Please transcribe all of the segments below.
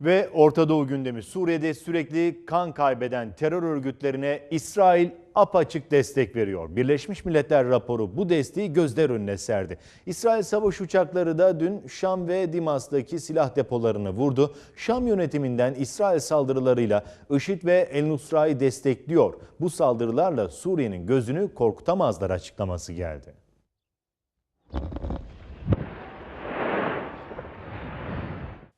Ve Orta Doğu gündemi Suriye'de sürekli kan kaybeden terör örgütlerine İsrail apaçık destek veriyor. Birleşmiş Milletler raporu bu desteği gözler önüne serdi. İsrail savaş uçakları da dün Şam ve Dimas'taki silah depolarını vurdu. Şam yönetiminden İsrail saldırılarıyla IŞİD ve El Nusra'yı destekliyor. Bu saldırılarla Suriye'nin gözünü korkutamazlar açıklaması geldi.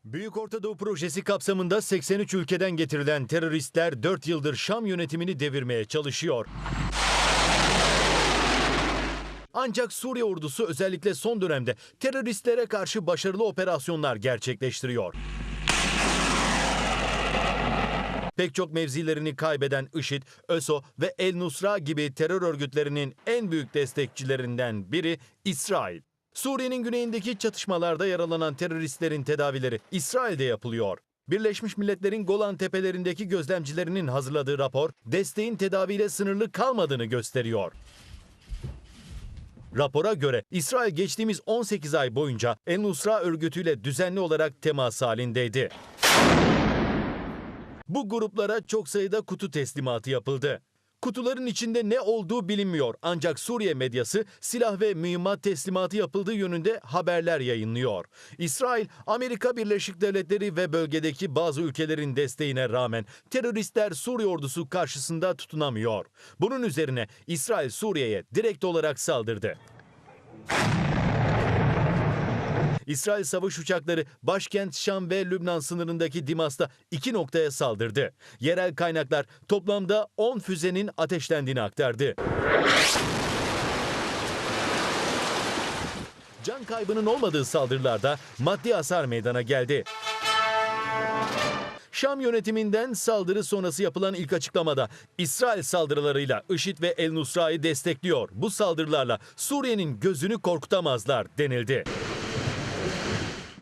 Büyük Orta Doğu Projesi kapsamında 83 ülkeden getirilen teröristler 4 yıldır Şam yönetimini devirmeye çalışıyor. Ancak Suriye ordusu özellikle son dönemde teröristlere karşı başarılı operasyonlar gerçekleştiriyor. Pek çok mevzilerini kaybeden IŞİD, ÖSO ve El Nusra gibi terör örgütlerinin en büyük destekçilerinden biri İsrail. Suriye'nin güneyindeki çatışmalarda yaralanan teröristlerin tedavileri İsrail'de yapılıyor. Birleşmiş Milletler'in Golan Tepelerindeki gözlemcilerinin hazırladığı rapor desteğin tedaviyle sınırlı kalmadığını gösteriyor. Rapora göre İsrail geçtiğimiz 18 ay boyunca El Nusra örgütüyle düzenli olarak temas halindeydi. Bu gruplara çok sayıda kutu teslimatı yapıldı. Kutuların içinde ne olduğu bilinmiyor ancak Suriye medyası silah ve mühimmat teslimatı yapıldığı yönünde haberler yayınlıyor. İsrail, Amerika Birleşik Devletleri ve bölgedeki bazı ülkelerin desteğine rağmen teröristler Suriye ordusu karşısında tutunamıyor. Bunun üzerine İsrail Suriye'ye direkt olarak saldırdı. İsrail savaş uçakları başkent Şam ve Lübnan sınırındaki Dimas'ta iki noktaya saldırdı. Yerel kaynaklar toplamda 10 füzenin ateşlendiğini aktardı. Can kaybının olmadığı saldırılarda maddi hasar meydana geldi. Şam yönetiminden saldırı sonrası yapılan ilk açıklamada İsrail saldırılarıyla IŞİD ve El Nusra'yı destekliyor. Bu saldırılarla Suriye'nin gözünü korkutamazlar denildi.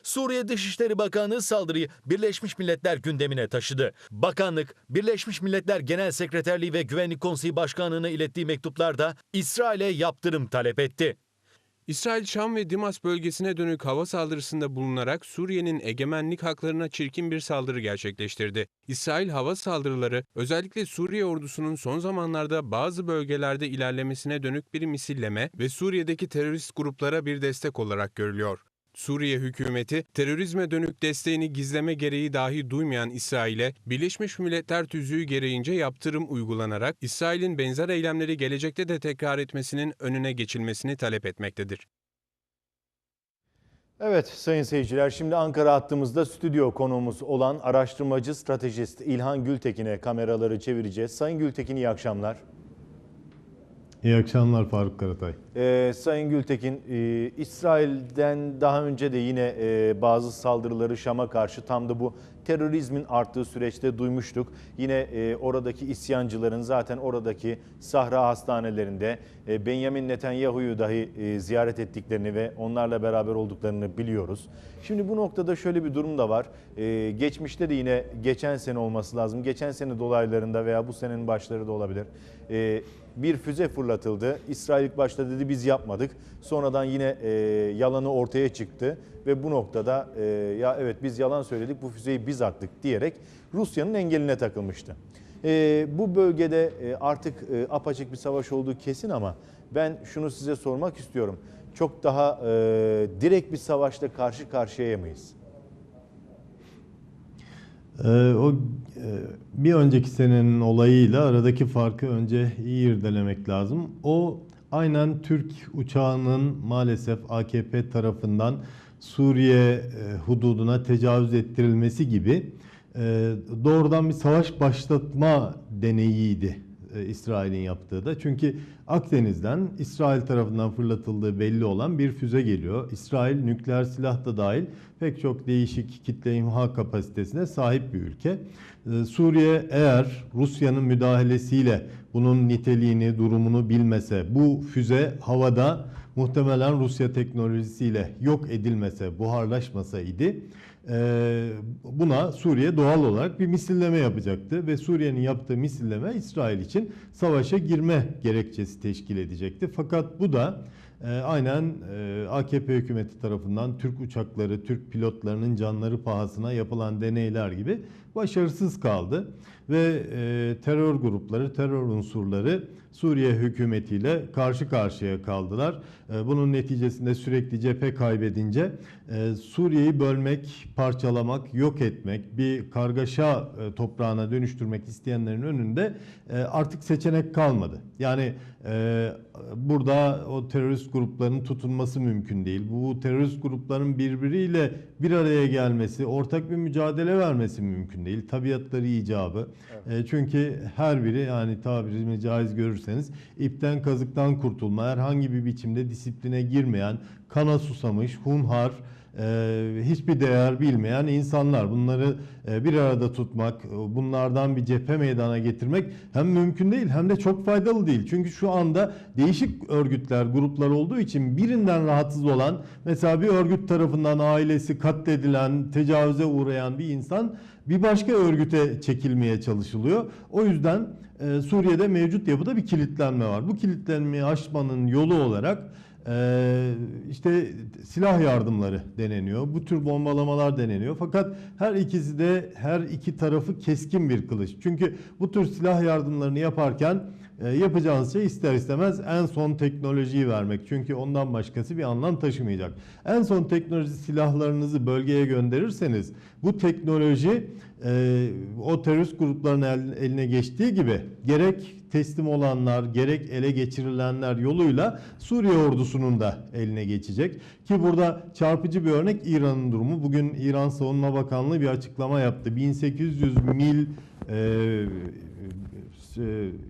Suriye Dışişleri Bakanlığı saldırıyı Birleşmiş Milletler gündemine taşıdı. Bakanlık, Birleşmiş Milletler Genel Sekreterliği ve Güvenlik Konseyi Başkanlığı'na ilettiği mektuplarda İsrail'e yaptırım talep etti. İsrail, Şam ve Dimas bölgesine dönük hava saldırısında bulunarak Suriye'nin egemenlik haklarına çirkin bir saldırı gerçekleştirdi. İsrail hava saldırıları özellikle Suriye ordusunun son zamanlarda bazı bölgelerde ilerlemesine dönük bir misilleme ve Suriye'deki terörist gruplara bir destek olarak görülüyor. Suriye hükümeti terörizme dönük desteğini gizleme gereği dahi duymayan İsrail'e Birleşmiş Milletler tüzüğü gereğince yaptırım uygulanarak İsrail'in benzer eylemleri gelecekte de tekrar etmesinin önüne geçilmesini talep etmektedir. Evet sayın seyirciler şimdi Ankara hattımızda stüdyo konuğumuz olan araştırmacı stratejist İlhan Gültekin'e kameraları çevireceğiz. Sayın Gültekin iyi akşamlar. İyi akşamlar Faruk Karatay. Ee, Sayın Gültekin, e, İsrail'den daha önce de yine e, bazı saldırıları Şam'a karşı tam da bu terörizmin arttığı süreçte duymuştuk. Yine e, oradaki isyancıların zaten oradaki Sahra hastanelerinde e, Benjamin Netanyahu'yu dahi e, ziyaret ettiklerini ve onlarla beraber olduklarını biliyoruz. Şimdi bu noktada şöyle bir durum da var. E, geçmişte de yine geçen sene olması lazım. Geçen sene dolaylarında veya bu senenin başları da olabilir. E, bir füze fırlatıldı. İsrail ilk başta dedi biz yapmadık. Sonradan yine e, yalanı ortaya çıktı ve bu noktada e, ya evet biz yalan söyledik bu füzeyi biz attık diyerek Rusya'nın engeline takılmıştı. E, bu bölgede e, artık e, apaçık bir savaş olduğu kesin ama ben şunu size sormak istiyorum. Çok daha e, direkt bir savaşla karşı karşıya mıyız? Ee, o e, bir önceki senenin olayıyla aradaki farkı önce iyi irdelemek lazım. O aynen Türk uçağının maalesef AKP tarafından Suriye e, hududuna tecavüz ettirilmesi gibi e, doğrudan bir savaş başlatma deneyiydi e, İsrail'in yaptığı da. Çünkü Akdeniz'den İsrail tarafından fırlatıldığı belli olan bir füze geliyor. İsrail nükleer silah da dahil pek çok değişik kitle imha kapasitesine sahip bir ülke. E, Suriye eğer Rusya'nın müdahalesiyle bunun niteliğini, durumunu bilmese, bu füze havada muhtemelen Rusya teknolojisiyle yok edilmese, buharlaşmasaydı ee, buna Suriye doğal olarak bir misilleme yapacaktı ve Suriye'nin yaptığı misilleme İsrail için savaşa girme gerekçesi teşkil edecekti. Fakat bu da e, aynen e, AKP hükümeti tarafından Türk uçakları, Türk pilotlarının canları pahasına yapılan deneyler gibi başarısız kaldı. Ve e, terör grupları, terör unsurları Suriye hükümetiyle karşı karşıya kaldılar. E, bunun neticesinde sürekli cephe kaybedince e, Suriye'yi bölmek, parçalamak, yok etmek, bir kargaşa e, toprağına dönüştürmek isteyenlerin önünde e, artık seçenek kalmadı. Yani e, burada o terörist grupların tutunması mümkün değil. Bu terörist grupların birbiriyle bir araya gelmesi, ortak bir mücadele vermesi mümkün değil. Tabiatları icabı. E, çünkü her biri yani tabirimi caiz görürseniz ipten kazıktan kurtulma, herhangi bir biçimde disipline girmeyen, kana susamış, hunhar, hiçbir değer bilmeyen insanlar. Bunları e, bir arada tutmak, e, bunlardan bir cephe meydana getirmek hem mümkün değil hem de çok faydalı değil. Çünkü şu anda değişik örgütler, gruplar olduğu için birinden rahatsız olan, mesela bir örgüt tarafından ailesi katledilen, tecavüze uğrayan bir insan bir başka örgüte çekilmeye çalışılıyor. O yüzden e, Suriye'de mevcut yapıda bir kilitlenme var. Bu kilitlenmeyi aşmanın yolu olarak ee, işte silah yardımları deneniyor. Bu tür bombalamalar deneniyor. Fakat her ikisi de her iki tarafı keskin bir kılıç. Çünkü bu tür silah yardımlarını yaparken yapacağınız şey ister istemez en son teknolojiyi vermek. Çünkü ondan başkası bir anlam taşımayacak. En son teknoloji silahlarınızı bölgeye gönderirseniz bu teknoloji e, o terörist grupların el- eline geçtiği gibi gerek teslim olanlar gerek ele geçirilenler yoluyla Suriye ordusunun da eline geçecek. Ki burada çarpıcı bir örnek İran'ın durumu. Bugün İran Savunma Bakanlığı bir açıklama yaptı. 1800 mil e,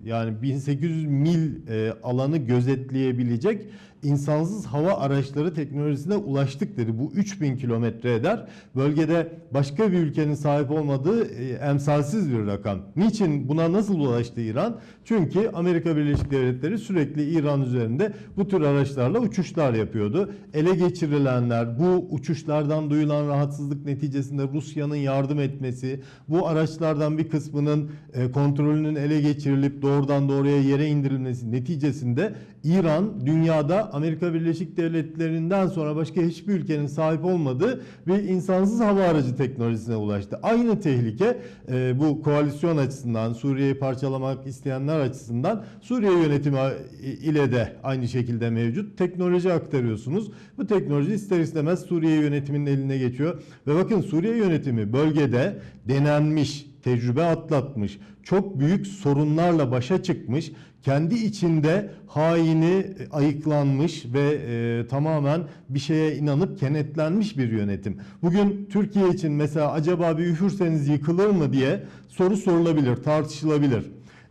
yani 1800 mil e, alanı gözetleyebilecek insansız hava araçları teknolojisine ulaştık dedi. Bu 3000 kilometre eder. Bölgede başka bir ülkenin sahip olmadığı e, emsalsiz bir rakam. Niçin buna nasıl ulaştı İran? Çünkü Amerika Birleşik Devletleri sürekli İran üzerinde bu tür araçlarla uçuşlar yapıyordu. Ele geçirilenler, bu uçuşlardan duyulan rahatsızlık neticesinde Rusya'nın yardım etmesi, bu araçlardan bir kısmının e, kontrolünün ele geçirilip doğrudan doğruya yere indirilmesi neticesinde İran dünyada Amerika Birleşik Devletleri'nden sonra başka hiçbir ülkenin sahip olmadığı bir insansız hava aracı teknolojisine ulaştı. Aynı tehlike e, bu koalisyon açısından Suriye'yi parçalamak isteyenler açısından Suriye yönetimi ile de aynı şekilde mevcut. Teknoloji aktarıyorsunuz. Bu teknoloji ister istemez Suriye yönetiminin eline geçiyor. Ve bakın Suriye yönetimi bölgede denenmiş, tecrübe atlatmış, çok büyük sorunlarla başa çıkmış, kendi içinde haini ayıklanmış ve e, tamamen bir şeye inanıp kenetlenmiş bir yönetim. Bugün Türkiye için mesela acaba bir üfürseniz yıkılır mı diye soru sorulabilir, tartışılabilir.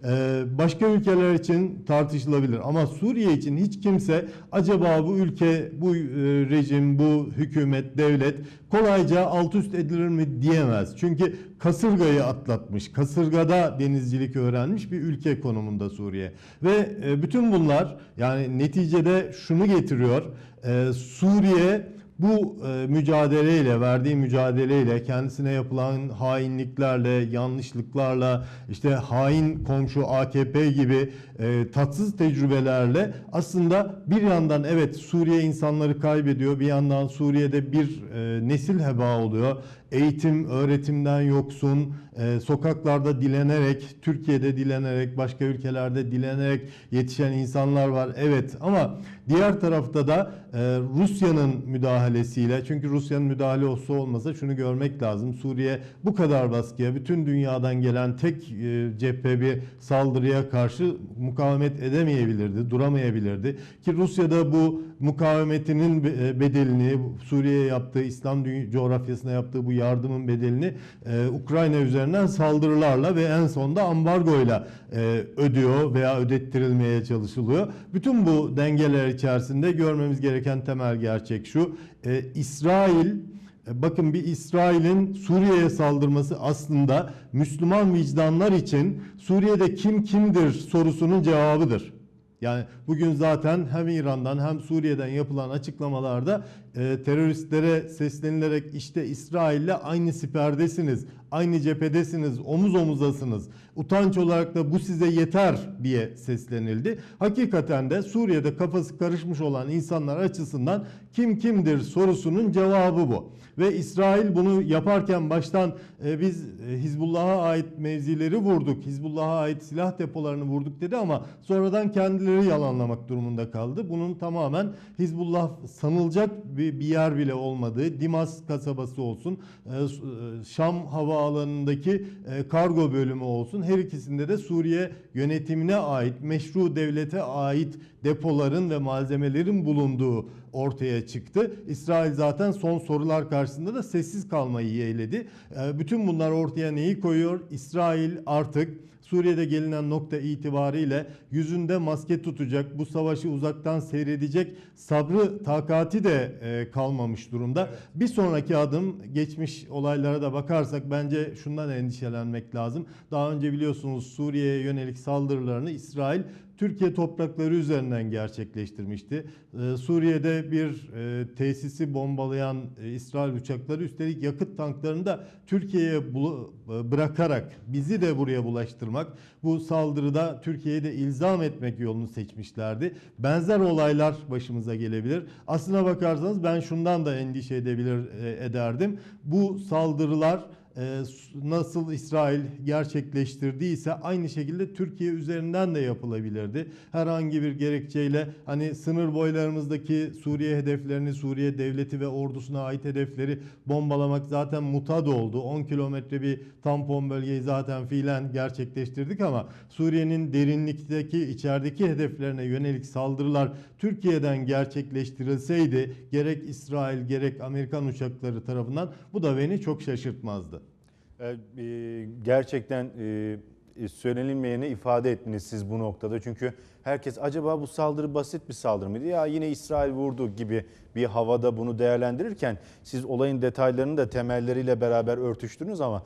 Ee, başka ülkeler için tartışılabilir ama Suriye için hiç kimse acaba bu ülke, bu e, rejim, bu hükümet, devlet kolayca alt üst edilir mi diyemez. Çünkü kasırgayı atlatmış, kasırgada denizcilik öğrenmiş bir ülke konumunda Suriye. Ve e, bütün bunlar yani neticede şunu getiriyor. E, Suriye bu e, mücadeleyle, verdiği mücadeleyle, kendisine yapılan hainliklerle, yanlışlıklarla, işte hain komşu AKP gibi e, tatsız tecrübelerle aslında bir yandan evet Suriye insanları kaybediyor, bir yandan Suriye'de bir e, nesil heba oluyor. Eğitim, öğretimden yoksun, e, sokaklarda dilenerek, Türkiye'de dilenerek, başka ülkelerde dilenerek yetişen insanlar var. Evet ama diğer tarafta da e, Rusya'nın müdahalesiyle, çünkü Rusya'nın müdahale olsa olmasa şunu görmek lazım. Suriye bu kadar baskıya, bütün dünyadan gelen tek e, cephe bir saldırıya karşı mukavemet edemeyebilirdi, duramayabilirdi. Ki Rusya'da bu mukavemetinin be- bedelini, Suriye'ye yaptığı, İslam coğrafyasına yaptığı bu yardımın bedelini e, Ukrayna üzerinden saldırılarla ve en sonunda ambargoyla e, ödüyor veya ödettirilmeye çalışılıyor. Bütün bu dengeler içerisinde görmemiz gereken temel gerçek şu. E, İsrail e, Bakın bir İsrail'in Suriye'ye saldırması aslında Müslüman vicdanlar için Suriye'de kim kimdir sorusunun cevabıdır. Yani bugün zaten hem İran'dan hem Suriye'den yapılan açıklamalarda e, teröristlere seslenilerek işte İsrail'le aynı siperdesiniz, aynı cephedesiniz, omuz omuzasınız. Utanç olarak da bu size yeter diye seslenildi. Hakikaten de Suriye'de kafası karışmış olan insanlar açısından kim kimdir sorusunun cevabı bu. Ve İsrail bunu yaparken baştan e, biz e, Hizbullah'a ait mevzileri vurduk, Hizbullah'a ait silah depolarını vurduk dedi ama sonradan kendileri yalanlamak durumunda kaldı. Bunun tamamen Hizbullah sanılacak bir, bir yer bile olmadığı, Dimas kasabası olsun, e, e, Şam havaalanındaki e, kargo bölümü olsun her ikisinde de Suriye yönetimine ait, meşru devlete ait depoların ve malzemelerin bulunduğu ortaya çıktı. İsrail zaten son sorular karşısında da sessiz kalmayı yeğledi. E, Bütün bunlar ortaya neyi koyuyor? İsrail artık Suriye'de gelinen nokta itibariyle yüzünde maske tutacak, bu savaşı uzaktan seyredecek sabrı, takati de e, kalmamış durumda. Bir sonraki adım geçmiş olaylara da bakarsak bence şundan endişelenmek lazım. Daha önce biliyorsunuz Suriye'ye yönelik saldırılarını İsrail Türkiye toprakları üzerinden gerçekleştirmişti. Ee, Suriye'de bir e, tesisi bombalayan e, İsrail uçakları üstelik yakıt tanklarını da Türkiye'ye e, bırakarak bizi de buraya bulaştırmak, bu saldırıda Türkiye'yi de ilzam etmek yolunu seçmişlerdi. Benzer olaylar başımıza gelebilir. Aslına bakarsanız ben şundan da endişe edebilir e, ederdim. Bu saldırılar nasıl İsrail gerçekleştirdiyse aynı şekilde Türkiye üzerinden de yapılabilirdi. Herhangi bir gerekçeyle hani sınır boylarımızdaki Suriye hedeflerini, Suriye devleti ve ordusuna ait hedefleri bombalamak zaten mutad oldu. 10 kilometre bir tampon bölgeyi zaten fiilen gerçekleştirdik ama Suriye'nin derinlikteki, içerideki hedeflerine yönelik saldırılar Türkiye'den gerçekleştirilseydi gerek İsrail gerek Amerikan uçakları tarafından bu da beni çok şaşırtmazdı. E, e, Gerçekten e, e, söylenilmeyeni ifade ettiniz siz bu noktada. Çünkü herkes acaba bu saldırı basit bir saldırı mıydı? Ya yine İsrail vurdu gibi bir havada bunu değerlendirirken siz olayın detaylarını da temelleriyle beraber örtüştünüz ama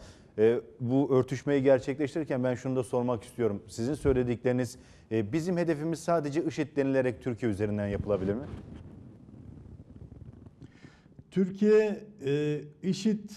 bu örtüşmeyi gerçekleştirirken ben şunu da sormak istiyorum. Sizin söyledikleriniz bizim hedefimiz sadece IŞİD denilerek Türkiye üzerinden yapılabilir mi? Türkiye e, IŞİD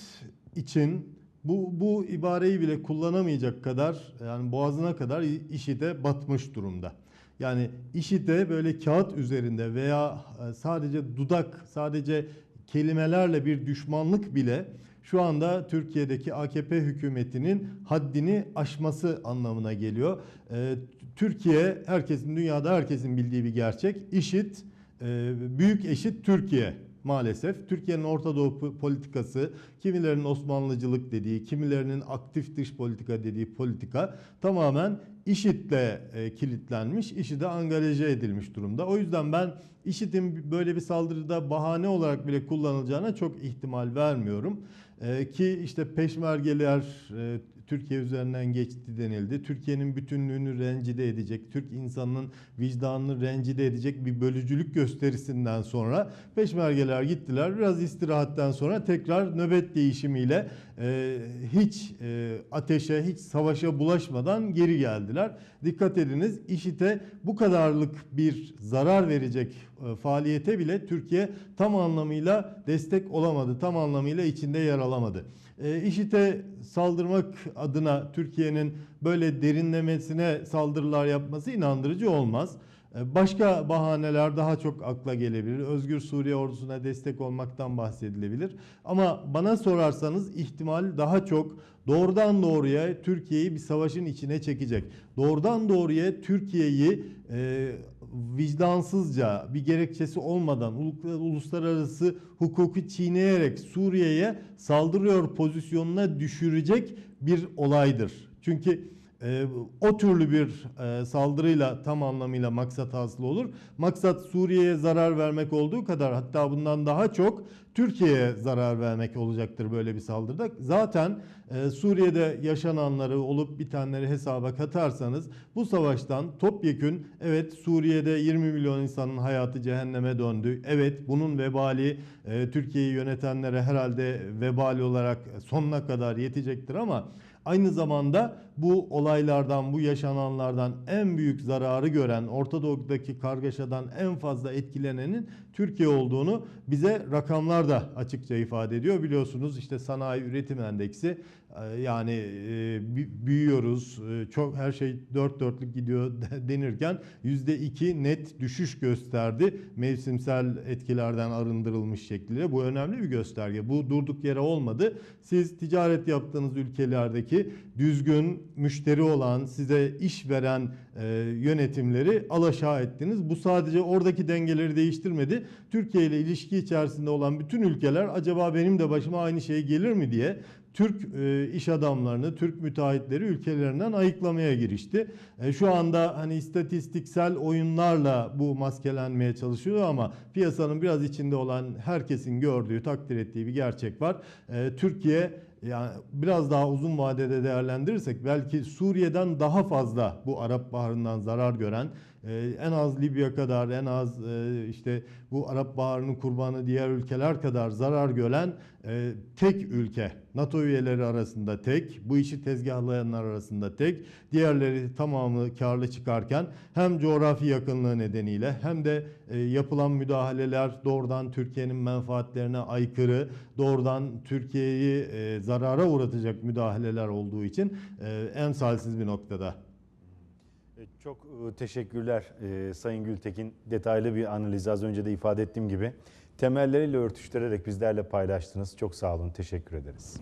için bu, bu ibareyi bile kullanamayacak kadar yani boğazına kadar IŞİD'e batmış durumda. Yani IŞİD'e böyle kağıt üzerinde veya e, sadece dudak, sadece kelimelerle bir düşmanlık bile şu anda Türkiye'deki AKP hükümetinin haddini aşması anlamına geliyor. E, Türkiye herkesin dünyada herkesin bildiği bir gerçek. IŞİD e, büyük eşit Türkiye maalesef. Türkiye'nin Orta Doğu po- politikası, kimilerinin Osmanlıcılık dediği, kimilerinin aktif dış politika dediği politika tamamen IŞİD'le e, kilitlenmiş, IŞİD'e angaje edilmiş durumda. O yüzden ben IŞİD'in böyle bir saldırıda bahane olarak bile kullanılacağına çok ihtimal vermiyorum. E, ki işte peşmergeler e, Türkiye üzerinden geçti denildi. Türkiye'nin bütünlüğünü rencide edecek, Türk insanının vicdanını rencide edecek bir bölücülük gösterisinden sonra peşmergeler gittiler. Biraz istirahatten sonra tekrar nöbet değişimiyle e, hiç e, ateşe, hiç savaşa bulaşmadan geri geldiler. Dikkat ediniz IŞİD'e bu kadarlık bir zarar verecek faaliyete bile Türkiye tam anlamıyla destek olamadı. Tam anlamıyla içinde yer alamadı. E, IŞİD'e saldırmak adına Türkiye'nin böyle derinlemesine saldırılar yapması inandırıcı olmaz. E, Başka bahaneler daha çok akla gelebilir. Özgür Suriye ordusuna destek olmaktan bahsedilebilir. Ama bana sorarsanız ihtimal daha çok doğrudan doğruya Türkiye'yi bir savaşın içine çekecek. Doğrudan doğruya Türkiye'yi e, vicdansızca bir gerekçesi olmadan ulu- uluslararası hukuku çiğneyerek Suriye'ye saldırıyor pozisyonuna düşürecek bir olaydır. Çünkü e, o türlü bir e, saldırıyla tam anlamıyla maksat hasıl olur. Maksat Suriye'ye zarar vermek olduğu kadar hatta bundan daha çok Türkiye'ye zarar vermek olacaktır böyle bir saldırıda. Zaten e, Suriye'de yaşananları olup bitenleri hesaba katarsanız bu savaştan topyekün evet Suriye'de 20 milyon insanın hayatı cehenneme döndü. Evet bunun vebali e, Türkiye'yi yönetenlere herhalde vebali olarak sonuna kadar yetecektir ama Aynı zamanda bu olaylardan, bu yaşananlardan en büyük zararı gören, Orta Doğu'daki kargaşadan en fazla etkilenenin Türkiye olduğunu bize rakamlar da açıkça ifade ediyor. Biliyorsunuz işte sanayi üretim endeksi e, yani e, bü- büyüyoruz, e, çok her şey dört dörtlük gidiyor denirken %2 net düşüş gösterdi. Mevsimsel etkilerden arındırılmış şekliyle. Bu önemli bir gösterge. Bu durduk yere olmadı. Siz ticaret yaptığınız ülkelerdeki düzgün, müşteri olan, size iş veren e, yönetimleri alaşağı ettiniz. Bu sadece oradaki dengeleri değiştirmedi. Türkiye ile ilişki içerisinde olan bütün ülkeler acaba benim de başıma aynı şey gelir mi diye Türk e, iş adamlarını, Türk müteahhitleri ülkelerinden ayıklamaya girişti. E, şu anda hani istatistiksel oyunlarla bu maskelenmeye çalışıyor ama piyasanın biraz içinde olan herkesin gördüğü, takdir ettiği bir gerçek var. E, Türkiye yani biraz daha uzun vadede değerlendirirsek belki Suriye'den daha fazla bu Arap Baharı'ndan zarar gören e, en az Libya kadar en az e, işte bu Arap Baharı'nın kurbanı diğer ülkeler kadar zarar gören e, tek ülke. NATO üyeleri arasında tek, bu işi tezgahlayanlar arasında tek. Diğerleri tamamı karlı çıkarken hem coğrafi yakınlığı nedeniyle hem de e, yapılan müdahaleler doğrudan Türkiye'nin menfaatlerine aykırı, doğrudan Türkiye'yi e, zarara uğratacak müdahaleler olduğu için e, emsalsiz bir noktada. E, Çok e, teşekkürler Sayın Gültekin. Detaylı bir analizi az önce de ifade ettiğim gibi temelleriyle örtüştürerek bizlerle paylaştınız. Çok sağ olun, teşekkür ederiz.